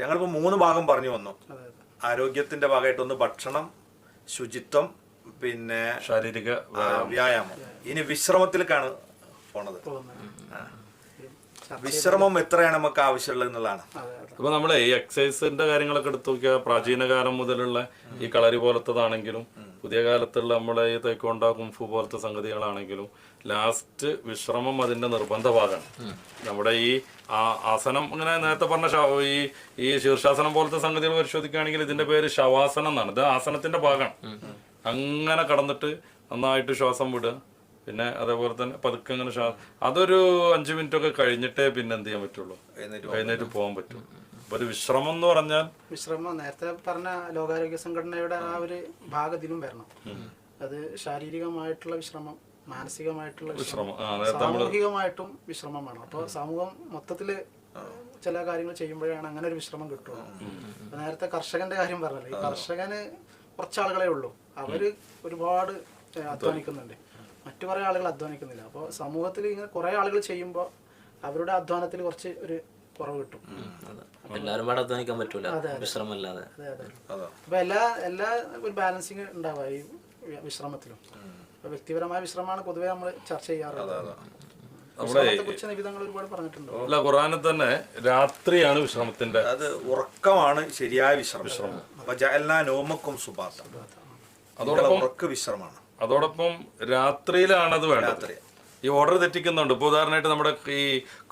ഞങ്ങളിപ്പോൾ മൂന്ന് ഭാഗം പറഞ്ഞു വന്നു. ആരോഗ്യത്തിന്റെ ഭാഗമായിട്ട് ഒന്ന് ഭക്ഷണം ശുചിത്വം പിന്നെ ശാരീരിക വ്യായാമം. ഇനി വിശ്രമത്തിലേക്കാണ് പോണത്. വിശ്രമം എത്രയാണ് നമുക്ക് ആവശ്യമുള്ളത് എന്നുള്ളതാണ്. അപ്പൊ നമ്മളെ ഈ എക്സസൈസിന്റെ കാര്യങ്ങളൊക്കെ എടുത്തു നോക്കിയാൽ പ്രാചീന കാലം മുതലുള്ള ഈ കളരി പോലത്തതാണെങ്കിലും പുതിയ കാലത്തുള്ള നമ്മുടെ ഈ തൈക്കോണ്ട കുംഫു പോലത്തെ സംഗതികളാണെങ്കിലും ലാസ്റ്റ് വിശ്രമം അതിന്റെ നിർബന്ധ ഭാഗമാണ് നമ്മുടെ ഈ ആ- ആസനം ഇങ്ങനെ നേരത്തെ പറഞ്ഞ ശവ- ഈ ഈ ശീർഷാസനം പോലത്തെ സംഗതികൾ പരിശോധിക്കുകയാണെങ്കിൽ ഇതിന്റെ പേര് ശവാസനം എന്നാണ്. ഇത് ആസനത്തിന്റെ ഭാഗമാണ്. അങ്ങനെ കടന്നിട്ട് നന്നായിട്ട് ശ്വാസം വിടുക. പിന്നെ അതേപോലെ തന്നെ പതുക്കെ അങ്ങനെ അതൊരു അഞ്ചു മിനിറ്റ് ഒക്കെ കഴിഞ്ഞിട്ടേ പിന്നെ എന്ത് ചെയ്യാൻ പറ്റുള്ളൂ? എഴുന്നേറ്റ് എഴുന്നേറ്റ് പോകാൻ പറ്റും അപ്പൊ ഒരു വിശ്രമം എന്ന് പറഞ്ഞാൽ വിശ്രമം നേരത്തെ പറഞ്ഞ ലോകാരോഗ്യ സംഘടനയുടെ ആ ഒരു ഭാഗത്തിലും വരണം. അത് ശാരീരികമായിട്ടുള്ള വിശ്രമം മാനസികമായിട്ടുള്ള സാമൂഹികമായിട്ടും വിശ്രമം വേണം. അപ്പോൾ സമൂഹം മൊത്തത്തിൽ ചില കാര്യങ്ങൾ ചെയ്യുമ്പോഴാണ് അങ്ങനെ ഒരു വിശ്രമം കിട്ടുന്നത് നേരത്തെ കർഷകന്റെ കാര്യം പറഞ്ഞല്ലോ. ഈ കർഷകന് കുറച്ച് ആളുകളെ ഉള്ളൂ. അവർ ഒരുപാട് അധ്വാനിക്കുന്നുണ്ട്. മറ്റു കുറെ ആളുകൾ അധ്വാനിക്കുന്നില്ല. അപ്പോൾ സമൂഹത്തിൽ ഇങ്ങനെ കുറെ ആളുകൾ ചെയ്യുമ്പോൾ അവരുടെ അധ്വാനത്തിൽ കുറച്ച് ഒരു കുറവ് കിട്ടും. എല്ലാവരും പാടെ അധ്വാനിക്കാൻ പറ്റൂല. വിശ്രമല്ലാതെ അതെ. അതെ അതാ. അപ്പൊ എല്ലാ എല്ലാ ഒരു ബാലൻസിങ് ഉണ്ടാവുക ഈ വിശ്രമത്തിലും. വ്യക്തിപരമായ വിശ്രമമാണ് പൊതുവെ നമ്മൾ ചർച്ച ചെയ്യാറുള്ളത്. നിബിധങ്ങൾ ഒരുപാട് പറഞ്ഞിട്ടുണ്ട്. അല്ല ഖുറാനിൽ തന്നെ രാത്രിയാണ് വിശ്രമത്തിന്റെ അത് ഉറക്കമാണ് ശരിയായ വിശ്രമം. നോമക്കും സുബാത്ത. നിങ്ങളെ ഉറക്ക വിശ്രമമാണ്. അതോടൊപ്പം രാത്രിയിലാണ് അത് വേണ്ടത്. ഈ ഓർഡർ തെറ്റിക്കുന്നുണ്ട്. ഇപ്പോൾ ഉദാഹരണമായിട്ട് നമ്മുടെ ഈ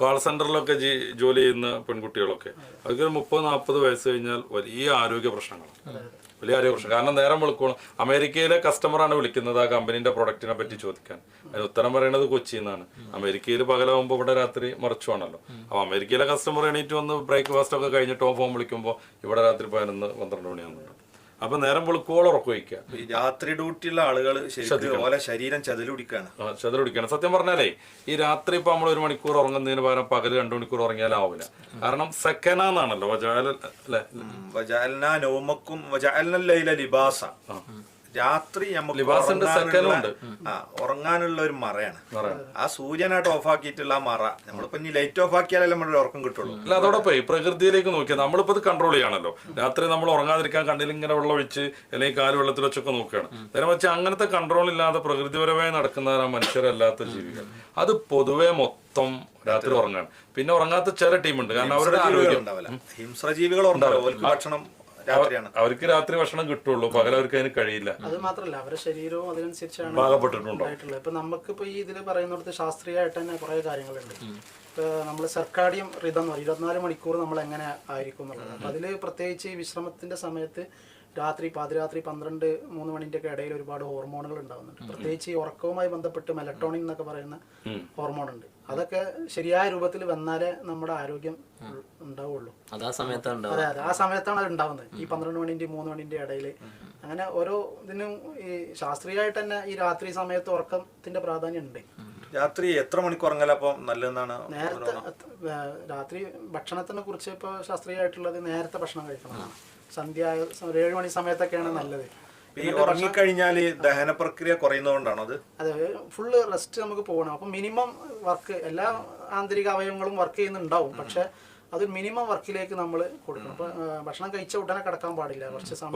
കോൾ സെന്ററിലൊക്കെ ജോലി ചെയ്യുന്ന പെൺകുട്ടികളൊക്കെ. അവർക്ക് ഒരു മുപ്പത് നാൽപ്പത് വയസ്സ് കഴിഞ്ഞാൽ വലിയ ആരോഗ്യ പ്രശ്നങ്ങളാണ്. വലിയ കാര്യ പ്രശ്നം. കാരണം നേരം വിളിക്കണം അമേരിക്കയിലെ കസ്റ്റമറാണ് വിളിക്കുന്നത് ആ കമ്പനീന്റെ പ്രൊഡക്റ്റിനെ പറ്റി ചോദിക്കാൻ. അതിന് ഉത്തരം പറയുന്നത് കൊച്ചിയിൽ നിന്നാണ്. അമേരിക്കയിൽ പകലാവുമ്പോൾ ഇവിടെ രാത്രി മറിച്ചുവാണല്ലോ. അപ്പൊ അമേരിക്കയിലെ കസ്റ്റമർ എണീറ്റ് വന്ന് ബ്രേക്ക്ഫാസ്റ്റ് ഒക്കെ കഴിഞ്ഞിട്ട് ഓഫ് ഫോം വിളിക്കുമ്പോൾ ഇവിടെ രാത്രി പതിനൊന്ന് പന്ത്രണ്ട് മണിയാകുന്നുണ്ട് അപ്പൊ നേരം വെളുക്കോളം ഉറക്കം വയ്ക്കുക ഈ രാത്രി ഡ്യൂട്ടിയുള്ള ആളുകൾ ശരിക്കും ഓലെ ശരീരം ചതിലുടിക്കാണ് ചതിലുടിക്കാണ് സത്യം പറഞ്ഞാലേ ഈ രാത്രി ഇപ്പൊ നമ്മൾ ഒരു മണിക്കൂർ ഉറങ്ങുന്നതിന് പകരം പകൽ രണ്ടു മണിക്കൂർ ഉറങ്ങിയാലാവില്ല കാരണം സെക്കനാന്നാണല്ലോ വജാല അല്ലെ? വജാലന നോമക്കും ലൈല ലിബാസ. രാത്രി നമുക്ക് ഉറങ്ങാനുള്ള- ആ ഉറങ്ങാനുള്ള ഒരു മറയാണ്. ആ സൂര്യനായിട്ട് ഓഫ് ആക്കിയിട്ടുള്ള ആ മറ നമ്മളിപ്പോ ഇനി ലൈറ്റ് ഓഫ് ആക്കിയാലേ നമ്മുടെ ഉറക്കം കിട്ടുള്ളൂ. അല്ല അതോടൊപ്പം പ്രകൃതിയിലേക്ക് നോക്കിയാൽ നമ്മളിപ്പോ ഇത് കൺട്രോൾ ചെയ്യാണല്ലോ. രാത്രി നമ്മൾ ഉറങ്ങാതിരിക്കാൻ കണ്ണിൽ ഇങ്ങനെ വെള്ളം ഒഴിച്ച് അല്ലെങ്കിൽ കാൽ വെള്ളത്തിൽ വെച്ചൊക്കെ നോക്കുകയാണ്. നേരെ വെച്ചാൽ അങ്ങനത്തെ കൺട്രോൾ ഇല്ലാതെ പ്രകൃതിപരമായി നടക്കുന്നവരാണ് മനുഷ്യരല്ലാത്ത ജീവികൾ. അത് പൊതുവെ മൊത്തം രാത്രി ഉറങ്ങാണ്. പിന്നെ ഉറങ്ങാത്ത ചില ടീമുണ്ട് കാരണം അവരുടെ ആരോഗ്യം. ഹിംസ്രജീവികൾ ഓർക്ക് ഭക്ഷണം രാത്രിയാണ്. അവർക്ക് രാത്രി ഭക്ഷണം കിട്ടുള്ളൂ. പകൽ അവർക്ക് അതിന് കഴിയില്ല. അത് മാത്രല്ല അവരുടെ ശരീരവും അതിനനുസരിച്ചാണ് ഉണ്ടായിട്ടുള്ളത്. ഇപ്പൊ നമുക്കിപ്പോ ഈ ഇതിൽ പറയുന്നിടത്ത് ശാസ്ത്രീയമായിട്ട് തന്നെ കുറെ കാര്യങ്ങളുണ്ട്. ഇപ്പൊ നമ്മൾ സർക്കാടിയം റിതം എന്ന് പറയും. ഇരുപത്തിനാല് മണിക്കൂർ നമ്മൾ എങ്ങനെ ആയിരിക്കും എന്നുള്ളത്. അപ്പൊ അതിൽ പ്രത്യേകിച്ച് ഈ വിശ്രമത്തിന്റെ സമയത്ത് രാത്രി പാതിരാത്രി പന്ത്രണ്ട് മൂന്ന് മണിന്റെ ഒക്കെ ഇടയിൽ ഒരുപാട് ഹോർമോണുകൾ ഉണ്ടാകുന്നുണ്ട് പ്രത്യേകിച്ച് ഈ ഉറക്കവുമായി ബന്ധപ്പെട്ട് മെലട്ടോണിൻ എന്നൊക്കെ പറയുന്ന ഹോർമോൺ ഉണ്ട് അതൊക്കെ ശരിയായ രൂപത്തിൽ വന്നാലേ നമ്മുടെ ആരോഗ്യം ഉണ്ടാവുള്ളൂ. അതാ സമയത്താണ് ഉണ്ടാവുക അതെ അതെ. ആ സമയത്താണ് അത് ഉണ്ടാവുന്നത്. ഈ പന്ത്രണ്ട് മണിന്റെ മൂന്ന് മണിന്റെ ഇടയിൽ അങ്ങനെ ഓരോ ഇതിനും ഈ ശാസ്ത്രീയമായിട്ട് തന്നെ ഈ രാത്രി സമയത്ത് ഉറക്കത്തിന്റെ പ്രാധാന്യം ഉണ്ട്. രാത്രി എത്ര മണിക്കൂർ ഉറങ്ങല അപ്പൊ നല്ലതെന്നാണ് നേരത്തെ രാത്രി ഭക്ഷണത്തിനെ കുറിച്ച് ഇപ്പോൾ ശാസ്ത്രീയമായിട്ടുള്ളത് നേരത്തെ ഭക്ഷണം കഴിക്കണം. സന്ധ്യ ഒരു ഏഴ് മണി സമയത്തൊക്കെയാണ് നല്ലത്. ഈ ഉറങ്ങിക്കഴിഞ്ഞാൽ ദഹന പ്രക്രിയ കുറയുന്നതുകൊണ്ടാണോ അത്? അതെ ഫുള്ള് റെസ്റ്റ് നമുക്ക് പോകണം. അപ്പം മിനിമം വർക്ക് എല്ലാ ആന്തരിക അവയവങ്ങളും വർക്ക് ചെയ്യുന്നുണ്ടാവും. പക്ഷെ അത് മിനിമം വർക്കിലേക്ക് നമ്മൾ കൊടുക്കണം. അപ്പൊ ഭക്ഷണം കഴിച്ച ഉടനെ കിടക്കാൻ പാടില്ല. കുറച്ച് സമയം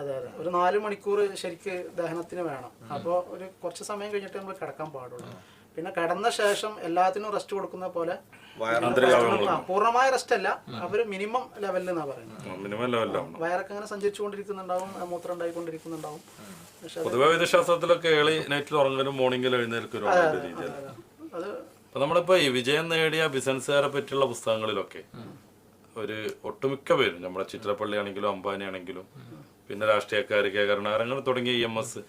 അതെ അതെ. ഒരു നാല് മണിക്കൂർ ശരിക്ക് ദഹനത്തിന് വേണം. അപ്പോൾ ഒരു കുറച്ച് സമയം കഴിഞ്ഞിട്ട് നമ്മൾ കിടക്കാൻ പാടുള്ളൂ. പിന്നെ കിടന്ന ശേഷം എല്ലാത്തിനും റെസ്റ്റ് കൊടുക്കുന്ന പോലെ പൂർണമായ റെസ്റ്റ് അല്ല. അവർ മിനിമം ലെവലിൽ എന്നാ പറയുന്നത്. വയറൊക്കെ അങ്ങനെ സഞ്ചരിച്ചുകൊണ്ടിരിക്കുന്നുണ്ടാവും മൂത്രം ഉണ്ടായിക്കൊണ്ടിരിക്കുന്നുണ്ടാവും. പൊതുവെ വിദ്യശാസ്ത്രത്തിലൊക്കെ ഏളി നൈറ്റിൽ ഉറങ്ങലും മോർണിംഗിൽ എഴുന്നേൽക്കും നമ്മളിപ്പോ ഈ വിജയം നേടിയ ബിസിനസ്സുകാരെ പറ്റിയുള്ള പുസ്തകങ്ങളിലൊക്കെ ഒരു ഒട്ടുമിക്ക പേരും നമ്മുടെ ചിത്രപ്പള്ളി ആണെങ്കിലും അംബാനി ആണെങ്കിലും പിന്നെ രാഷ്ട്രീയക്കാർ കെ കരുണാകരങ്ങൾ അങ്ങനെ തുടങ്ങിയ ഇ എം എസ്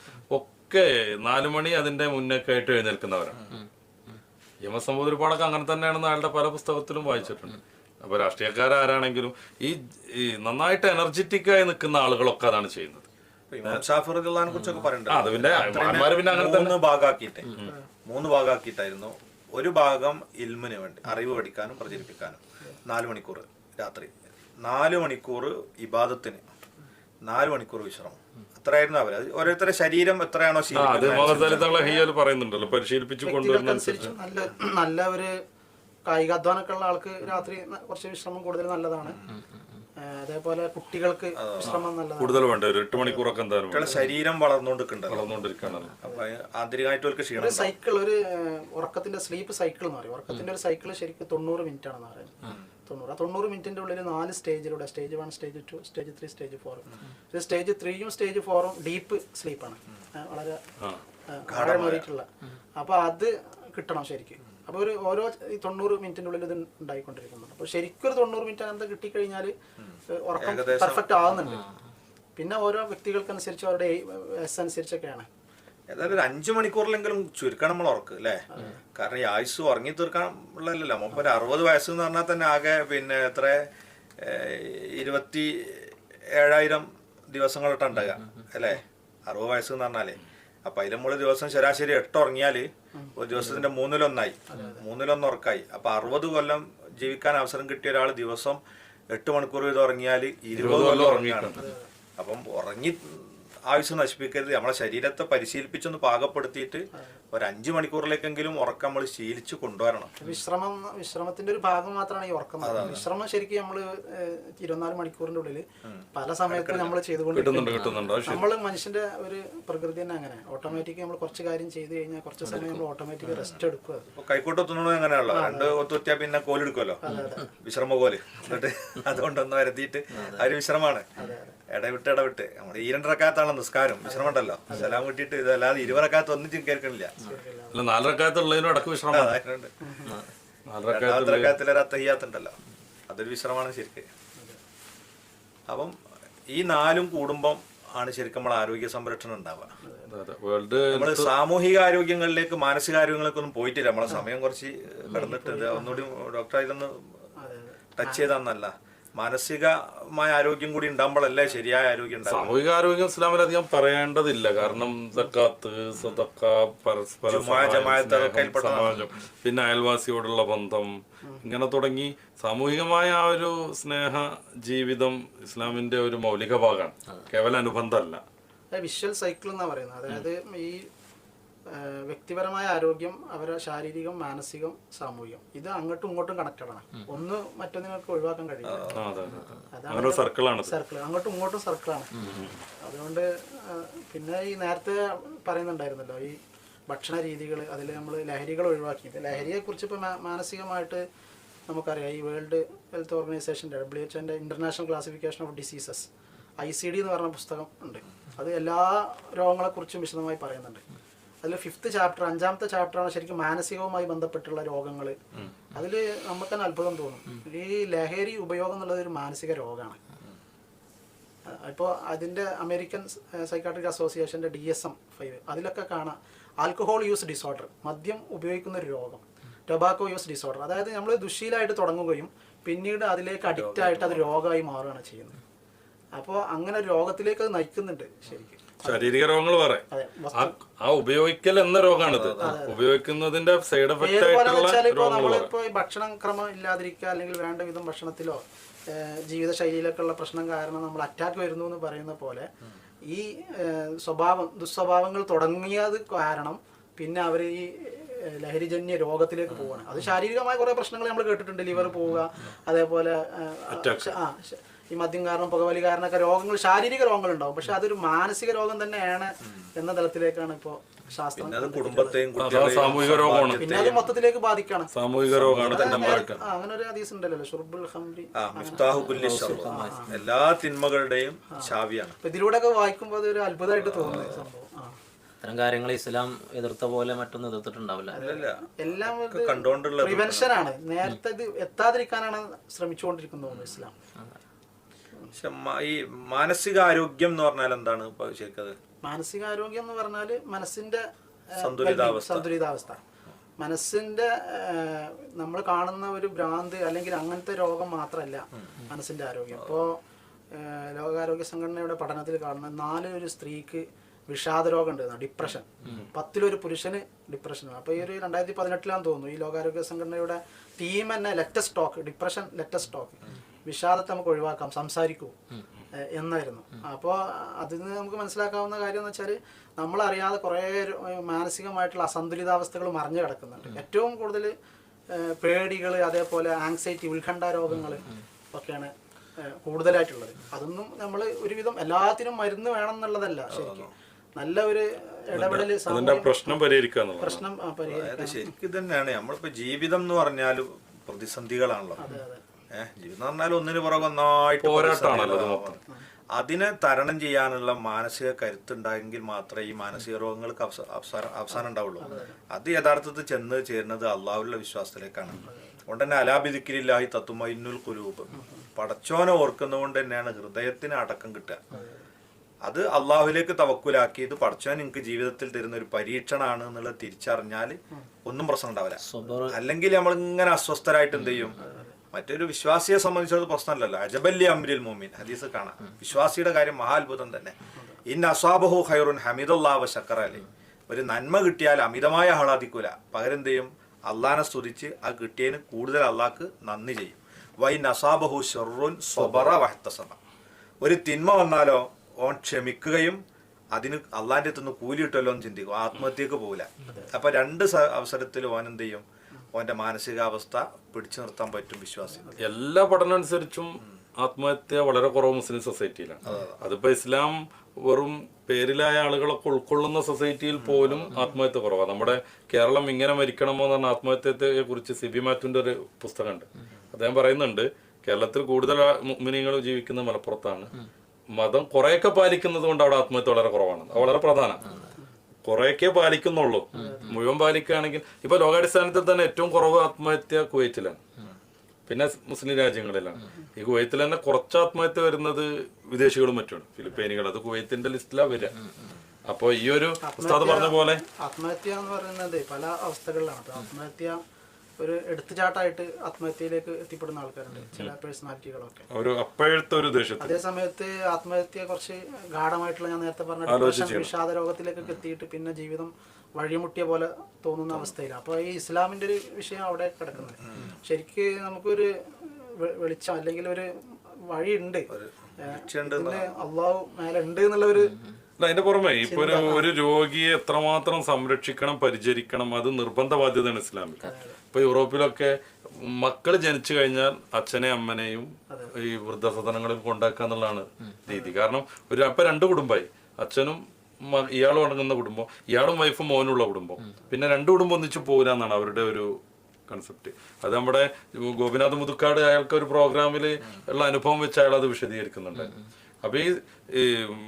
ഒക്കെ നാലു മണി അതിന്റെ മുന്നൊക്കെ ആയിട്ട് എഴുന്നേൽക്കുന്നവരാണ്. എം അങ്ങനെ തന്നെയാണെന്ന് അയാളുടെ പല പുസ്തകത്തിലും വായിച്ചിട്ടുണ്ട്. അപ്പൊ രാഷ്ട്രീയക്കാരാരാണെങ്കിലും ഈ ഈ നന്നായിട്ട് എനർജറ്റിക് ആയി നിൽക്കുന്ന ആളുകളൊക്കെ അതാണ് ചെയ്യുന്നത്. ഇമാം ഷാഫി റളിയല്ലാഹുവിനെ കുറിച്ചൊക്കെ പറയുന്നുണ്ട് അത് പിന്നെ അങ്ങനെ ഭാഗമാക്കിയിട്ട്. മൂന്ന് ഭാഗമാക്കിയിട്ടായിരുന്നു. ഒരു ഭാഗം ഇൽമിന് വേണ്ടി അറിവ് പഠിക്കാനും പ്രചരിപ്പിക്കാനും. നാല് മണിക്കൂർ രാത്രി. നാല് മണിക്കൂർ ഇബാദത്തിന്. നാല് മണിക്കൂർ വിശ്രമം. അത്രയായിരുന്നു അവർ ഓരോരുത്തരുടെ ശരീരം എത്രയാണോ ശീലിക്കുന്നത് പറയുന്നുണ്ടല്ലോ. പരിശീലിപ്പിച്ചു കൊണ്ടുവരുന്നതനുസരിച്ച് നല്ല നല്ല ഒരു കായികാധ്വാനമൊക്കെ ഉള്ള ആൾക്ക് രാത്രി കുറച്ച് വിശ്രമം കൂടുതൽ നല്ലതാണ്. അതേപോലെ കുട്ടികൾക്ക് വിശ്രമം നല്ലതാണ്. കൂടുതൽ വേണ്ട? ഒരു എട്ട് മണിക്കൂറൊക്കെ എന്തായാലും. ശരീരം അപ്പൊ ആന്തരികമായിട്ട് അവർക്ക് ക്ഷീണം സൈക്കിൾ ഒരു ഉറക്കത്തിന്റെ സ്ലീപ്പ് സൈക്കിൾ എന്ന് പറയും. ഉറക്കത്തിന്റെ ഒരു സൈക്കിൾ ശരിക്കും തൊണ്ണൂറ് മിനിറ്റ് ആണെന്ന് പറയുന്നത്. തൊണ്ണൂറ്. ആ തൊണ്ണൂറ് മിനിറ്റിന്റെ ഉള്ളിൽ നാല് സ്റ്റേജിലൂടെ stage one stage two stage three stage four ഇത് സ്റ്റേജ് ത്രീയും സ്റ്റേജ് ഫോറും ഡീപ്പ് സ്ലീപ്പാണ്. വളരെ ആഴമേറിയിട്ടുള്ള അപ്പോൾ അത് കിട്ടണം ശരിക്കും. അപ്പോൾ ഒരു ഓരോ ഈ തൊണ്ണൂറ് മിനിറ്റിന്റെ ഉള്ളിൽ ഇത് ഉണ്ടായിക്കൊണ്ടിരിക്കുന്നുണ്ട് അപ്പോൾ ശരിക്കും ഒരു തൊണ്ണൂറ് മിനിറ്റ് അങ്ങനത്തെ കിട്ടിക്കഴിഞ്ഞാൽ ഉറക്കം പെർഫെക്റ്റ് ആവുന്നുണ്ട്. പിന്നെ ഓരോ വ്യക്തികൾക്കനുസരിച്ച് അവരുടെ എസ് അനുസരിച്ചൊക്കെയാണ്. ഏതായാലും ഒരു അഞ്ചു മണിക്കൂറിലെങ്കിലും ചുരുക്കണം നമ്മൾ ഉറക്ക് അല്ലേ? കാരണം ഈ ആയുസ് ഉറങ്ങി തീർക്കാൻ ഉള്ളതല്ലോ മുമ്പ് ഒരു അറുപത് വയസ്സ് എന്ന് പറഞ്ഞാൽ തന്നെ ആകെ പിന്നെ എത്ര ഇരുപത്തി ഏഴായിരം ദിവസങ്ങൾ ഉണ്ടാകുക അല്ലേ? അറുപത് വയസ്സ് എന്ന് പറഞ്ഞാലേ. അപ്പൊ അതിൽ നമ്മൾ ദിവസം ശരാശരി എട്ട് ഉറങ്ങിയാൽ ഒരു ദിവസത്തിന്റെ മൂന്നിലൊന്നായി. മൂന്നിലൊന്ന് ഉറക്കായി. അപ്പൊ അറുപത് കൊല്ലം ജീവിക്കാൻ അവസരം കിട്ടിയ ഒരാൾ ദിവസം എട്ട് മണിക്കൂർ വീതം ഉറങ്ങിയാൽ ഇരുപത് കൊല്ലം ഉറങ്ങിയാണ് അപ്പം ഉറങ്ങി ആയുസ് നശിപ്പിക്കരുത്. നമ്മളെ ശരീരത്തെ പരിശീലിപ്പിച്ചൊന്ന് പാകപ്പെടുത്തിയിട്ട് ഒരു അഞ്ചു മണിക്കൂറിലേക്കെങ്കിലും ഉറക്കം നമ്മൾ ശീലിച്ച് കൊണ്ടുവരണം. വിശ്രമം വിശ്രമത്തിന്റെ ഒരു ഭാഗം മാത്രമാണ് ഈ ഉറക്കം. വിശ്രമം ശരിക്കും നമ്മൾ ഇരുപത്തിനാല് മണിക്കൂറിന്റെ ഉള്ളിൽ പല സമയത്തും നമ്മൾ ചെയ്തുകൊണ്ട് നമ്മൾ മനുഷ്യന്റെ ഒരു പ്രകൃതി തന്നെ അങ്ങനെ. ഓട്ടോമാറ്റിക് നമ്മൾ കുറച്ച് കാര്യം ചെയ്തു കഴിഞ്ഞാൽ കുറച്ച് സമയം നമ്മൾ ഓട്ടോമാറ്റിക് റെസ്റ്റ് എടുക്കുക ഇപ്പൊ കൈക്കോട്ടെത്തുന്നത് അങ്ങനെയാണല്ലോ രണ്ട് ഒത്തുത്തിയാ പിന്നെ കോലെടുക്കുമല്ലോ വിശ്രമ കോൽ. എന്നിട്ട് അതുകൊണ്ടൊന്ന് വരുത്തിയിട്ട് ആ ഒരു വിശ്രമമാണ്. ഇടവിട്ട് ഇടവിട്ട്. നമ്മുടെ ഈ രണ്ടരക്കാത്താണ് നിസ്കാരം വിശ്രമമുണ്ടല്ലോ സലാം കിട്ടിയിട്ട് ഇതല്ലാതെ ഇരുവരക്കാത്ത് ഒന്നിച്ചും കേൾക്കണില്ല. അല്ല നാലരക്കാലത്തുള്ളതിനും ഇടയ്ക്ക് വിശ്രമം. രണ്ടാമത്തെ അത്തഹിയാത്തുണ്ടല്ലോ. അതൊരു വിശ്രമമാണ് ശരിക്ക്. അപ്പം ഈ നാലും കൂടുമ്പം ആണ് ശരിക്കും നമ്മൾ ആരോഗ്യ സംരക്ഷണം ഉണ്ടാവുക. വേൾഡ് നമ്മൾ സാമൂഹിക ആരോഗ്യങ്ങളിലേക്ക് മാനസിക ആരോഗ്യങ്ങളിലേക്ക് ഒന്നും പോയിട്ടില്ല. നമ്മളെ സമയം കുറച്ച് കിടന്നിട്ട് ഒന്നുകൂടി ഡോക്ടർ ഇതൊന്ന് ടച്ച് ചെയ്താന്നല്ല. മാനസികമായ ആരോഗ്യം കൂടി ഉണ്ടാകുമ്പോഴല്ലേ ശരിയായ ആരോഗ്യം സാമൂഹിക ആരോഗ്യം ഇസ്ലാമിൽ അധികം പറയേണ്ടതില്ല. കാരണം സക്കാത്ത് പരസ്പര ജുമാ, സഹായം, ജമാഅത്ത് സ്നേഹം, അതൊക്കെ അതിൽപ്പെട്ടതാണ്. സമാജം. പിന്നെ അയൽവാസിയോടുള്ള ബന്ധം. ഇങ്ങനെ തുടങ്ങി സാമൂഹികമായ ആ ഒരു സ്നേഹ ജീവിതം ഇസ്ലാമിന്റെ ഒരു മൗലിക ഭാഗമാണ്. കേവല അനുബന്ധമല്ല. വിഷ്വൽ സൈക്കിൾ എന്നാ പറയുന്നത്. അതായത് ഈ വ്യക്തിപരമായ ആരോഗ്യം അവരെ ശാരീരികം മാനസികം സാമൂഹികം. ഇത് അങ്ങോട്ടും ഇങ്ങോട്ടും കണക്റ്റഡ് ആണ്. ഒന്ന് മറ്റൊന്നിനൊക്കെ ഒഴിവാക്കാൻ കഴിയില്ല. അതാണ് സർക്കിളാണ് സർക്കിൾ അങ്ങോട്ടും ഇങ്ങോട്ടും സർക്കിളാണ് അതുകൊണ്ട് പിന്നെ ഈ നേരത്തെ പറയുന്നുണ്ടായിരുന്നല്ലോ ഈ ഭക്ഷണ രീതികൾ അതിൽ നമ്മൾ ലഹരികൾ ഒഴിവാക്കി. ലഹരിയെക്കുറിച്ച് ലഹരിയെ കുറിച്ച് ഇപ്പോൾ മാനസികമായിട്ട് നമുക്കറിയാം ഈ വേൾഡ് ഹെൽത്ത് ഓർഗനൈസേഷന്റെ W എച്ച്ഒന്റെ International Classification of Diseases I C D എന്ന് പറഞ്ഞ പുസ്തകം ഉണ്ട്. അത് എല്ലാ രോഗങ്ങളെക്കുറിച്ചും വിശദമായി പറയുന്നുണ്ട്. അതിൽ ഫിഫ്ത്ത് ചാപ്റ്റർ അഞ്ചാമത്തെ ചാപ്റ്ററാണ് ശരിക്കും മാനസികവുമായി ബന്ധപ്പെട്ടുള്ള രോഗങ്ങൾ അതിൽ നമുക്ക് തന്നെ അത്ഭുതം തോന്നും. ഈ ലഹരി ഉപയോഗം എന്നുള്ളത് ഒരു മാനസിക രോഗമാണ്. ഇപ്പോൾ അതിന്റെ അമേരിക്കൻ സൈക്കാട്രിക് അസോസിയേഷന്റെ ഡി എസ് എം ഫൈവ് അതിലൊക്കെ കാണാം ആൽക്കഹോൾ യൂസ് ഡിസോർഡർ മദ്യം ഉപയോഗിക്കുന്ന ഒരു രോഗം ടൊബാക്കോ യൂസ് ഡിസോർഡർ അതായത് നമ്മൾ ദുശീലമായിട്ട് തുടങ്ങുകയും പിന്നീട് അതിലേക്ക് അഡിക്റ്റ് ആയിട്ട് അത് രോഗമായി മാറുകയാണ് ചെയ്യുന്നത്. അപ്പോൾ അങ്ങനെ രോഗത്തിലേക്ക് അത് നയിക്കുന്നുണ്ട് ശരിക്കും. ശാരീരിക രോഗങ്ങൾ വേറെ. ആ ഉപയോഗിക്കൽ എന്ന രോഗമാണിത് ഉപയോഗിക്കുന്നതിന്റെ സൈഡ് എഫക്റ്റ് ആയിട്ടുള്ള രോഗങ്ങൾ ഭക്ഷണം ക്രമം ഇല്ലാതിരിക്കുക അല്ലെങ്കിൽ വേണ്ട വിധം ഭക്ഷണത്തിലോ ജീവിതശൈലിയിലൊക്കെ ഉള്ള പ്രശ്നം കാരണം നമ്മൾ അറ്റാക്ക് വരുന്നു എന്ന് പറയുന്ന പോലെ ഈ സ്വഭാവം ദുസ്വഭാവങ്ങൾ തുടങ്ങിയത് കാരണം പിന്നെ അവർ ഈ ലഹരിജന്യ രോഗത്തിലേക്ക് പോവുകയാണ് അത് ശാരീരികമായ കുറേ പ്രശ്നങ്ങൾ നമ്മൾ കേട്ടിട്ടുണ്ട്. ലിവർ പോവുക അതേപോലെ ആ ഈ മദ്യം കാരണം പുകവലി കാരണമൊക്കെ രോഗങ്ങൾ ശാരീരിക രോഗങ്ങൾ ഉണ്ടാവും പക്ഷെ അതൊരു മാനസിക രോഗം തന്നെയാണ് എന്ന തലത്തിലേക്കാണ് ഇപ്പോ ശാസ്ത്രം സാമൂഹിക രോഗമാണ്. പിന്നെ അത് മൊത്തത്തിലേക്ക് ബാധിക്കണം. സാമൂഹിക രോഗമാണ് അങ്ങനെ ഒരു ഹദീസ് ഉണ്ടല്ലോ ഷുർബുൽ ശർ. എല്ലാ തിന്മകളുടെയും ചാവിയാണ്. ഇതിലൂടെ ഒക്കെ വായിക്കുമ്പോൾ അത് ഒരു അത്ഭുതമായിട്ട് തോന്നുന്നു സംഭവം. അത്തരം ഇത്തരം കാര്യങ്ങൾ ഇസ്ലാം എതിർത്ത പോലെ മറ്റൊന്നും എതിർത്തിട്ടുണ്ടാവില്ല. എല്ലാം പ്രിവെൻഷൻ ആണ്. നേരത്തെ ഇത് എത്താതിരിക്കാനാണ് ശ്രമിച്ചുകൊണ്ടിരിക്കുന്നത് ഇസ്ലാം. ഈ മാനസിക ആരോഗ്യം എന്ന് പറഞ്ഞാൽ എന്താണ് ഇപ്പൊ ശരിക്കത്? മാനസികാരോഗ്യം എന്ന് പറഞ്ഞാൽ മനസ്സിന്റെ സന്തുലിതാവസ്ഥ. മനസ്സിന്റെ നമ്മൾ കാണുന്ന ഒരു ഭ്രാന്ത് അല്ലെങ്കിൽ അങ്ങനത്തെ രോഗം മാത്രമല്ല മനസ്സിന്റെ ആരോഗ്യം. ഇപ്പോൾ ലോകാരോഗ്യ സംഘടനയുടെ പഠനത്തിൽ കാണുന്ന നാല് ഒരു സ്ത്രീക്ക് വിഷാദ രോഗം ഉണ്ട് ഡിപ്രഷൻ. പത്തിലൊരു പുരുഷന് ഡിപ്രഷൻ. അപ്പോൾ ഈ ഒരു രണ്ടായിരത്തി പതിനെട്ടിലാന്ന് തോന്നുന്നു ഈ ലോകാരോഗ്യ സംഘടനയുടെ തീം തന്നെ let's talk depression let's talk. വിഷാദത്തെ നമുക്ക് ഒഴിവാക്കാം സംസാരിക്കൂ. എന്നായിരുന്നു. അപ്പോൾ അതിൽ നിന്ന് നമുക്ക് മനസ്സിലാക്കാവുന്ന കാര്യം എന്ന് വെച്ചാൽ നമ്മളറിയാതെ കുറേ മാനസികമായിട്ടുള്ള അസന്തുലിതാവസ്ഥകൾ മറിഞ്ഞു കിടക്കുന്നുണ്ട്. ഏറ്റവും കൂടുതൽ പേടികൾ അതേപോലെ ആങ്സൈറ്റി ഉത്കണ്ഠ രോഗങ്ങൾ ഒക്കെയാണ് കൂടുതലായിട്ടുള്ളത്. അതൊന്നും നമ്മൾ ഒരുവിധം എല്ലാത്തിനും മരുന്ന് വേണം എന്നുള്ളതല്ല ശരിക്കും നല്ല ഒരു ഇടപെടൽ പ്രശ്നം പരിഹരിക്കുക പ്രശ്നം ശരിക്കും തന്നെയാണ് നമ്മളിപ്പോ ജീവിതം എന്ന് പറഞ്ഞാൽ പ്രതിസന്ധികളാണല്ലോ. ജീവിതം എന്ന് പറഞ്ഞാൽ ഒന്നിന് പുറകെ ഒന്നായിട്ട് പോരാട്ടമാണല്ലോ അതിനെ തരണം ചെയ്യാനുള്ള മാനസിക കരുത്തുണ്ടായെങ്കിൽ മാത്രമേ ഈ മാനസിക രോഗങ്ങൾക്ക് അവസാനം അവസാനം ഉണ്ടാവുള്ളൂ. അത് യഥാർത്ഥത്തിൽ ചെന്ന് ചേരുന്നത് അള്ളാഹുള്ള വിശ്വാസത്തിലേക്കാണ്. അതുകൊണ്ട് തന്നെ അലാബിദിക്കില്ലാഹി തത്തുമൈനുൽ കുലൂബ് പടച്ചോനെ ഓർക്കുന്നതുകൊണ്ട് തന്നെയാണ് ഹൃദയത്തിന് അടക്കം കിട്ടുക. അത് അള്ളാഹുലേക്ക് തവക്കുലാക്കിയത് പഠിച്ചാൻ പടച്ചോൻ നിങ്ങൾക്ക് ജീവിതത്തിൽ തരുന്ന ഒരു പരീക്ഷണമാണ് എന്നുള്ളത് തിരിച്ചറിഞ്ഞാൽ ഒന്നും പ്രശ്നം ഉണ്ടാവില്ല. അല്ലെങ്കിൽ നമ്മൾ ഇങ്ങനെ അസ്വസ്ഥരായിട്ട് എന്ത് ചെയ്യും? മറ്റൊരു വിശ്വാസിയെ സംബന്ധിച്ചത് പ്രശ്നമല്ലല്ലോ. അജബല്ലി അമ്രിൽ മോമിൻ ഹദീസ് കാണാം. വിശ്വാസിയുടെ കാര്യം മഹാത്ഭുതം തന്നെ. ഇൻ അസാബഹു ഖൈറുൻ ഹമീദുല്ലാവ ശക്കർ അലി ഒരു നന്മ കിട്ടിയാൽ അമിതമായ ആഹ്ലാദിക്കൂല പകരം ചെയ്യും? അള്ളാനെ സ്തുതിച്ച് ആ കിട്ടിയതിന് കൂടുതൽ അള്ളാഹ്ക്ക് നന്ദി ചെയ്യും. വൈ നസാബഹു ഷെറുൻ സ്വബറ വഹത്തസമ ഒരു തിന്മ വന്നാലോ ഓൻ ക്ഷമിക്കുകയും അതിന് അള്ളാന്റെ അടുത്തുനിന്ന് കൂലി കിട്ടുമല്ലോ എന്ന് ചിന്തിക്കും. ആത്മഹത്യക്ക് പോകില്ല അപ്പൊ രണ്ട് അവസരത്തിൽ ഓൻ എന്ത് ചെയ്യും? ഓന്റെ മാനസികാവസ്ഥ പിടിച്ചു നിർത്താൻ പറ്റും വിശ്വാസി. എല്ലാ പഠനം അനുസരിച്ചും ആത്മഹത്യ വളരെ കുറവ് മുസ്ലിം സൊസൈറ്റിയിലാണ്. അതിപ്പോ ഇസ്ലാം വെറും പേരിലായ ആളുകളൊക്കെ ഉൾക്കൊള്ളുന്ന സൊസൈറ്റിയിൽ പോലും ആത്മഹത്യ കുറവാണ് നമ്മുടെ കേരളം ഇങ്ങനെ മരിക്കണമോ എന്ന് പറഞ്ഞാൽ ആത്മഹത്യത്തെ കുറിച്ച് സിബി മാറ്റുന്റെ ഒരു പുസ്തകമുണ്ട്. അദ്ദേഹം പറയുന്നുണ്ട് കേരളത്തിൽ കൂടുതൽ മുമിനികൾ ജീവിക്കുന്നത് മലപ്പുറത്താണ് മതം കുറെയൊക്കെ പാലിക്കുന്നത് കൊണ്ട് അവിടെ ആത്മഹത്യ വളരെ കുറവാണ്. വളരെ പ്രധാനമാണ് കുറെയൊക്കെ പാലിക്കുന്നുള്ളൂ. മുഴുവൻ പാലിക്കുകയാണെങ്കിൽ ഇപ്പൊ ലോകാടിസ്ഥാനത്തിൽ തന്നെ ഏറ്റവും കുറവ് ആത്മഹത്യ കുവൈറ്റിലാണ്. പിന്നെ മുസ്ലിം രാജ്യങ്ങളിലാണ്. ഈ കുവൈത്തിൽ തന്നെ കുറച്ച് ആത്മഹത്യ വരുന്നത് വിദേശികളും മറ്റുമാണ്. ഫിലിപ്പൈനികൾ അത് കുവൈത്തിന്റെ ലിസ്റ്റിലാണ് വരിക. അപ്പോ ഈ ഒരു ഉസ്താദ് പറഞ്ഞ പോലെ ആത്മഹത്യ എന്ന് പറയുന്നത് പല അവസ്ഥകളിലാണ്. ആത്മഹത്യ ഒരു എടുത്തുചാട്ടായിട്ട് ആത്മഹത്യയിലേക്ക് എത്തിപ്പെടുന്ന ആൾക്കാരുണ്ട് ചില പേഴ്സണാലിറ്റികളൊക്കെ. ഒരു അപ്പോഴത്തെ ഒരു അതേ സമയത്ത് ആത്മഹത്യ കുറച്ച് ഗാഠമായിട്ടുള്ള ഞാൻ നേരത്തെ പറഞ്ഞ ഡിപ്രഷൻ വിഷാദ രോഗത്തിലേക്കൊക്കെ എത്തിയിട്ട് പിന്നെ ജീവിതം വഴിമുട്ടിയ പോലെ തോന്നുന്ന അവസ്ഥയിലാണ് അപ്പോൾ ഈ ഇസ്ലാമിന്റെ ഒരു വിഷയം അവിടെ കിടക്കുന്നത്. ശരിക്ക് നമുക്കൊരു വെളിച്ചം അല്ലെങ്കിൽ ഒരു വഴിയുണ്ട്. ഉണ്ട് അള്ളാഹു മേലെ ഉണ്ട് എന്നുള്ള ഒരു അതിന്റെ പുറമെ ഇപ്പൊ ഒരു ഒരു രോഗിയെ എത്രമാത്രം സംരക്ഷിക്കണം പരിചരിക്കണം അത് നിർബന്ധ ബാധ്യതയാണ് ഇസ്ലാമിൽ ഇപ്പൊ യൂറോപ്പിലൊക്കെ മക്കൾ ജനിച്ചു കഴിഞ്ഞാൽ അച്ഛനെ അമ്മനെയും ഈ വൃദ്ധസദനങ്ങളിൽ കൊണ്ടാക്കുക എന്നുള്ളതാണ് രീതി. കാരണം ഒരു അപ്പൊ രണ്ട് കുടുംബമായി അച്ഛനും ഇയാളും അടങ്ങുന്ന കുടുംബം ഇയാളും വൈഫും മോനുള്ള കുടുംബം. പിന്നെ രണ്ട് കുടുംബം ഒന്നിച്ചു പോരാന്നാണ് അവരുടെ ഒരു കൺസെപ്റ്റ് അത് നമ്മുടെ ഗോപിനാഥ് മുതുക്കാട് അയാൾക്ക് ഒരു പ്രോഗ്രാമിൽ ഉള്ള അനുഭവം വെച്ച് അയാൾ അത് വിശദീകരിക്കുന്നുണ്ട്. അപ്പൊ ഈ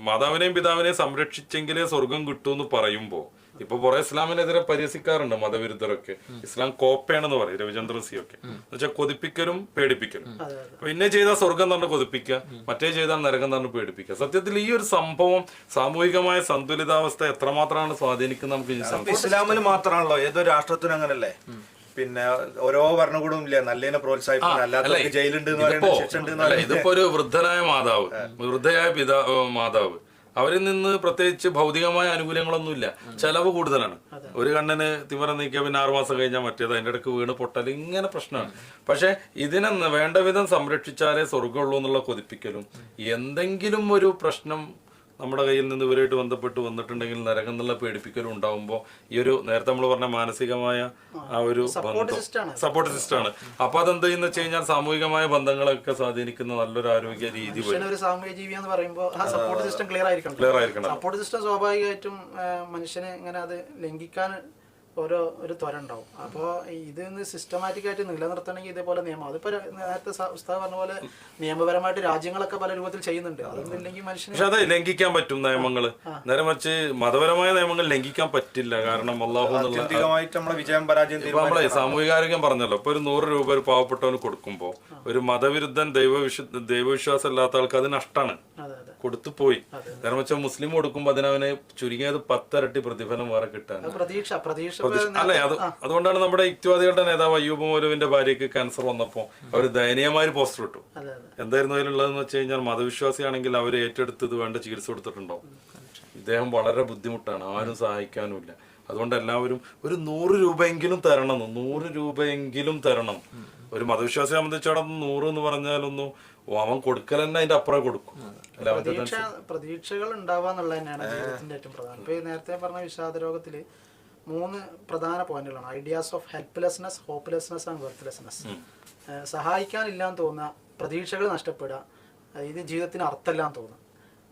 മാതാവിനെയും പിതാവിനെയും സംരക്ഷിച്ചെങ്കിലേ സ്വർഗം കിട്ടൂ എന്ന് പറയുമ്പോ ഇപ്പൊ കുറെ ഇസ്ലാമിനെതിരെ പരിഹസിക്കാറുണ്ട് മതവിരുദ്ധരൊക്കെ. ഇസ്ലാം കോപ്പയാണെന്ന് പറയും രവിചന്ദ്രൻ സി ഒക്കെ എന്നുവെച്ചാൽ കൊതിപ്പിക്കലും പേടിപ്പിക്കലും. അപ്പൊ ഇന്നെ ചെയ്താൽ സ്വർഗം തന്നെ കൊതിപ്പിക്കുക മറ്റേ ചെയ്താൽ നരകം തന്നെ പേടിപ്പിക്കുക. സത്യത്തിൽ ഈ ഒരു സംഭവം സാമൂഹികമായ സന്തുലിതാവസ്ഥ എത്രമാത്രമാണ് സ്വാധീനിക്കുന്നത് നമുക്ക് ഇസ്ലാമിൽ മാത്രമാണല്ലോ ഏതോ രാഷ്ട്രത്തിനും അങ്ങനല്ലേ? പിന്നെ ഓരോ ഭരണകൂടവും ഇല്ല? നല്ലതിനെ പ്രോത്സാഹിപ്പിക്കുന്ന. അല്ലാത്തവർക്ക് ജയിലുണ്ട് ഇതിപ്പോ ഒരു വൃദ്ധനായ മാതാവ് വൃദ്ധയായ പിതാ മാതാവ്. അവരിൽ നിന്ന് പ്രത്യേകിച്ച് ഭൗതികമായ ആനുകൂല്യങ്ങളൊന്നുമില്ല ചെലവ് കൂടുതലാണ്. ഒരു കണ്ണിന് തിമരം നീക്കിയ പിന്നെ ആറുമാസം കഴിഞ്ഞാൽ മറ്റേത്. അതിന്റെ ഇടയ്ക്ക് വീണ് പൊട്ടൽ ഇങ്ങനെ പ്രശ്നമാണ്. പക്ഷെ ഇതിനെ വേണ്ട വിധം സംരക്ഷിച്ചാലേ സ്വർഗമുള്ളൂ എന്നുള്ള കൊതിപ്പിക്കലും എന്തെങ്കിലും ഒരു പ്രശ്നം നമ്മുടെ കയ്യിൽ നിന്ന് ഇവരായിട്ട് ബന്ധപ്പെട്ട് വന്നിട്ടുണ്ടെങ്കിൽ നരകം എന്നുള്ള പേടിപ്പിക്കലും ഉണ്ടാവുമ്പോൾ ഈ ഒരു നേരത്തെ നമ്മൾ പറഞ്ഞ മാനസികമായ ആ ഒരു സപ്പോർട്ട് സിസ്റ്റം ആണ്. അപ്പൊ അതെന്ത് ചെയ്യുന്ന വെച്ച് കഴിഞ്ഞാൽ സാമൂഹികമായ ബന്ധങ്ങളൊക്കെ സ്വാധീനിക്കുന്ന നല്ലൊരു ആരോഗ്യ രീതി ഒരു സാമൂഹ്യ ജീവി എന്ന് പറയുമ്പോൾ ആ സപ്പോർട്ട് സിസ്റ്റം ക്ലിയർ ആയിരിക്കണം. ക്ലിയർ ആയിരിക്കണം. സപ്പോർട്ട് സിസ്റ്റം സ്വാഭാവികമായിട്ടും മനുഷ്യനെ ഇങ്ങനെ അത് ലംഘിക്കാൻ ഓരോ ഒരു ത്വര ഉണ്ടാവും. അപ്പോൾ ഇത് സിസ്റ്റമാറ്റിക് ആയിട്ട് നിലനിർത്തണമെങ്കിൽ ഇതേപോലെ നിയമം. അതിപ്പോൾ നേരത്തെ ഉസ്താദ് പറഞ്ഞ പോലെ നിയമപരമായിട്ട് രാജ്യങ്ങളൊക്കെ പല രൂപത്തിൽ ചെയ്യുന്നുണ്ട്. അതൊന്നും ഇല്ലെങ്കിൽ മനുഷ്യന് പക്ഷെ അത് ലംഘിക്കാൻ പറ്റും നിയമങ്ങൾ നേരെ മറിച്ച് മതപരമായ നിയമങ്ങൾ ലംഘിക്കാൻ പറ്റില്ല. കാരണം അള്ളാഹു നമ്മളെ സാമൂഹിക ആരോഗ്യം പറഞ്ഞല്ലോ. ഇപ്പൊ ഒരു നൂറ് രൂപ ഒരു പാവപ്പെട്ടവന് കൊടുക്കുമ്പോ ഒരു മതവിരുദ്ധൻ ദൈവവിശ്വ ദൈവവിശ്വാസം ഇല്ലാത്ത ആൾക്ക് അത് അതെ. കൊടുത്തു പോയി. കാരണം വെച്ചാൽ മുസ്ലിം കൊടുക്കുമ്പോ അതിനവന് ചുരുങ്ങിയത് പത്തരട്ടി പ്രതിഫലം വേറെ കിട്ടാൻ അല്ലെ അത് അതുകൊണ്ടാണ് നമ്മുടെ യുക്തിവാദികളുടെ നേതാവ് അയ്യൂബ് മൗലവിന്റെ ഭാര്യക്ക് ക്യാൻസർ വന്നപ്പോ അവർ ദയനീയമായ പോസ്റ്റർ ഇട്ടു. എന്തായിരുന്നു അതിലുള്ളതെന്ന് വെച്ച് കഴിഞ്ഞാൽ മതവിശ്വാസിയാണെങ്കിൽ അവർ ഏറ്റെടുത്തത് വേണ്ട ചികിത്സ കൊടുത്തിട്ടുണ്ടാവും. ഇദ്ദേഹം വളരെ ബുദ്ധിമുട്ടാണ് ആരും സഹായിക്കാനുമില്ല. അതുകൊണ്ട് എല്ലാവരും ഒരു നൂറ് രൂപയെങ്കിലും തരണം നൂറ് രൂപയെങ്കിലും തരണം. ഒരു മതവിശ്വാസിയെ സംബന്ധിച്ചിടത്തോളം നൂറ് എന്ന് പറഞ്ഞാലൊന്നും അവൻ കൊടുക്കൽ തന്നെ അതിന്റെ അപ്പുറം കൊടുക്കും. പ്രതീക്ഷകൾ ഉണ്ടാവുക എന്നുള്ളത് തന്നെയാണ് ജീവിതത്തിന്റെ ഏറ്റവും പ്രധാനം. ഇപ്പൊ നേരത്തെ പറഞ്ഞ വിഷാദ രോഗത്തിൽ മൂന്ന് പ്രധാന പോയിന്റുകളാണ്. Ideas of helplessness hopelessness and worthlessness സഹായിക്കാനില്ലാന്ന് തോന്നുക പ്രതീക്ഷകൾ നഷ്ടപ്പെടുക ഇത് ജീവിതത്തിന് അർത്ഥമില്ലാന്ന് തോന്നുക.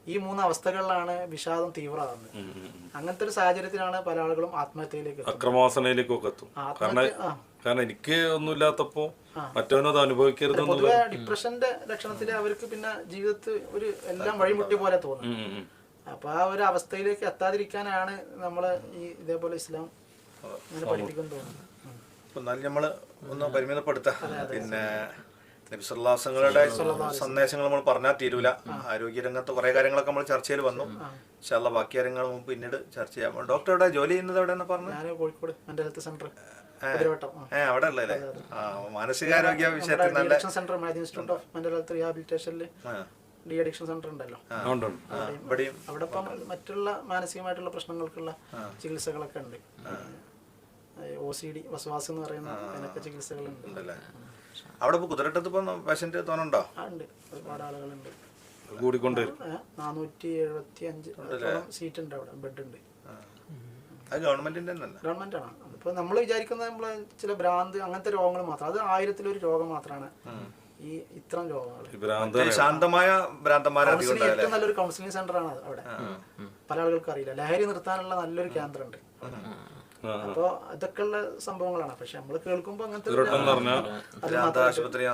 ഈ മൂന്ന് അവസ്ഥകളിലാണ് വിഷാദം തീവ്രമാകുന്നത്. അങ്ങനത്തെ ഒരു സാഹചര്യത്തിലാണ് പല ആളുകളും ആത്മഹത്യയിലേക്ക് എത്തുന്നത്. അക്രമവാസനയിലേക്കൊക്കെ എത്തും. കാരണം എനിക്ക് ഒന്നുമില്ലാത്തപ്പോ മറ്റവനത് അനുഭവിക്കരുത് ഡിപ്രഷന്റെ ലക്ഷണത്തിൽ അവർക്ക് പിന്നെ ജീവിതത്തിൽ ഒരു എല്ലാം വഴിമുട്ടി പോലെ തോന്നും. അപ്പൊ ആ ഒരു അവസ്ഥയിലേക്ക് എത്താതിരിക്കാനാണ് നമ്മൾ ഈ ഇതേപോലെ ഇസ്ലാം. അപ്പൊ എന്നാലും നമ്മൾ ഒന്ന് പരിമിതപ്പെടുത്താം. പിന്നെ നബിസുല്ലാസങ്ങളുടെ സന്ദേശങ്ങൾ നമ്മൾ പറഞ്ഞാൽ തീരൂല. ആരോഗ്യരംഗത്ത് കുറെ കാര്യങ്ങളൊക്കെ നമ്മൾ ചർച്ചയിൽ വന്നു. ഇൻഷാല്ല ബാക്കി കാര്യങ്ങൾ പിന്നീട് ചർച്ച ചെയ്യാം. ഡോക്ടർ എവിടെ? ജോലി ചെയ്യുന്നത് എവിടെയെന്ന് പറഞ്ഞു? ഞാൻ കോഴിക്കോട് മെന്റൽ ഹെൽത്ത് സെന്റർ അവിടെ ഉള്ളല്ലേ ആ. മാനസികാരോഗ്യ വിഷയത്തിൽ നല്ല centre institute of mental health റീഹാബിലിറ്റേഷനിൽ ആ, ഡി അഡിക്ഷൻ സെന്റർ ഉണ്ടല്ലോ അവിടെ ഇപ്പം മറ്റുള്ള മാനസികമായിട്ടുള്ള പ്രശ്നങ്ങൾക്കുള്ള ചികിത്സകളൊക്കെ ഉണ്ട്. ഒ സി ഡി വസവാസ് എന്ന് പറയുന്ന അതിനൊക്കെ ചികിത്സകളുണ്ട്. ഉണ്ടല്ലേ? അവിടെ ഇപ്പൊ കുതിരട്ടത്ത് ഇപ്പൊ പേഷ്യന്റ് തോന്നുന്നുണ്ടോ? ഉണ്ട്. ഒരുപാട് ആളുകളുണ്ട്. കൂടിക്കൊണ്ടുവരും നാനൂറ്റി എഴുപത്തി അഞ്ച് സീറ്റ് ഉണ്ട് അവിടെ. ബെഡ് ഉണ്ട്. അത് ഗവൺമെന്റിന്റെ തന്നെ ഗവൺമെന്റ് ആണ് നമ്മൾ വിചാരിക്കുന്നത് നമ്മൾ ചില ഭ്രാന്ത് അങ്ങനത്തെ രോഗങ്ങൾ മാത്രം. അത് ആയിരത്തിലൊരു രോഗം മാത്രമാണ് ഈ ഇത്തരം രോഗങ്ങൾ ശാന്തമായ ഏറ്റവും നല്ലൊരു കൗൺസിലിംഗ് സെന്റർ ആണ് അവിടെ. പല ആളുകൾക്കും അറിയില്ല. ലഹരി നിർത്താനുള്ള നല്ലൊരു കേന്ദ്രമുണ്ട്. അപ്പോ അതൊക്കെയുള്ള സംഭവങ്ങളാണ്. പക്ഷെ നമ്മൾ കേൾക്കുമ്പോ അങ്ങനത്തെ ആശുപത്രി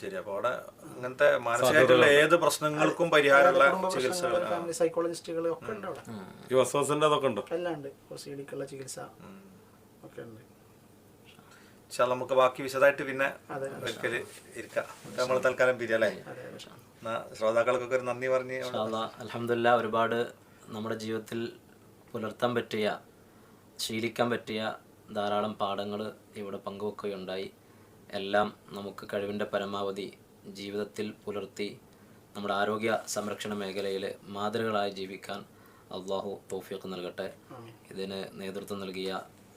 ശരി അപ്പൊ അവിടെ അങ്ങനത്തെ മാനസികമായിട്ടുള്ള ഏത് പ്രശ്നങ്ങൾക്കും പരിഹാരമുള്ള ചികിത്സകൾ ഫാമിലി സൈക്കോളജിസ്റ്റുകൾ ഒക്കെ ഉണ്ട് അവിടെ. ഈ വസ്വാസിന്റെ അതൊക്കെ ഉണ്ടോ? എല്ലാം ഉണ്ട്. ഒസിഡിക്കുള്ള ചികിത്സ ഒക്കെ ഉണ്ട്. പക്ഷെ നമുക്ക് ബാക്കി വിശദമായിട്ട് പിന്നെ ഒരിക്കൽ ഇരിക്കാം. നമ്മൾ തൽക്കാലം പിരിയല്ലേ? എന്നാ ശ്രോതാക്കൾക്കൊക്കെ ഒരു നന്ദി പറഞ്ഞ് അലഹമില്ല ഒരുപാട് നമ്മുടെ ജീവിതത്തിൽ പുലർത്താൻ പറ്റിയ ശീലിക്കാൻ പറ്റിയ ധാരാളം പാഠങ്ങൾ ഇവിടെ പങ്കുവെക്കുകയുണ്ടായി. എല്ലാം നമുക്ക് കഴിവിന്റെ പരമാവധി ജീവിതത്തിൽ പുലർത്തി നമ്മുടെ ആരോഗ്യ സംരക്ഷണ മേഖലയിൽ മാതൃകളായി ജീവിക്കാൻ അള്ളാഹു തോഫിയൊക്കെ നൽകട്ടെ. ഇതിന് നേതൃത്വം നൽകിയ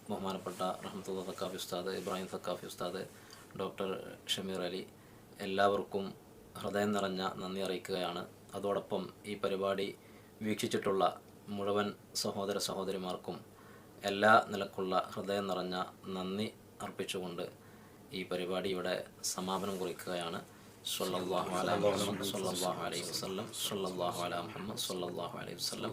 ബഹുമാനപ്പെട്ട റഹ്മത്തുള്ള സക്കാഫി ഉസ്താദ് ഇബ്രാഹിം സക്കാഫി ഉസ്താദ് ഡോക്ടർ ഷമീർ അലി എല്ലാവർക്കും ഹൃദയം നിറഞ്ഞ നന്ദി അറിയിക്കുകയാണ്. അതോടൊപ്പം ഈ പരിപാടി വീക്ഷിച്ചിട്ടുള്ള മുഴുവൻ സഹോദര സഹോദരിമാർക്കും എല്ലാ നിലക്കുള്ള ഹൃദയം നിറഞ്ഞ നന്ദി അർപ്പിച്ചുകൊണ്ട് ഈ പരിപാടി ഇവിടെ സമാപനം കുറിക്കുകയാണ്. സല്ലല്ലാഹു അലൈഹി വസല്ലം സല്ലല്ലാഹു അലൈഹി വസല്ലം സല്ലല്ലാഹു അലാ മുഹമ്മദ് സ്വല്ലാഹു അലൈഹി വസല്ലം.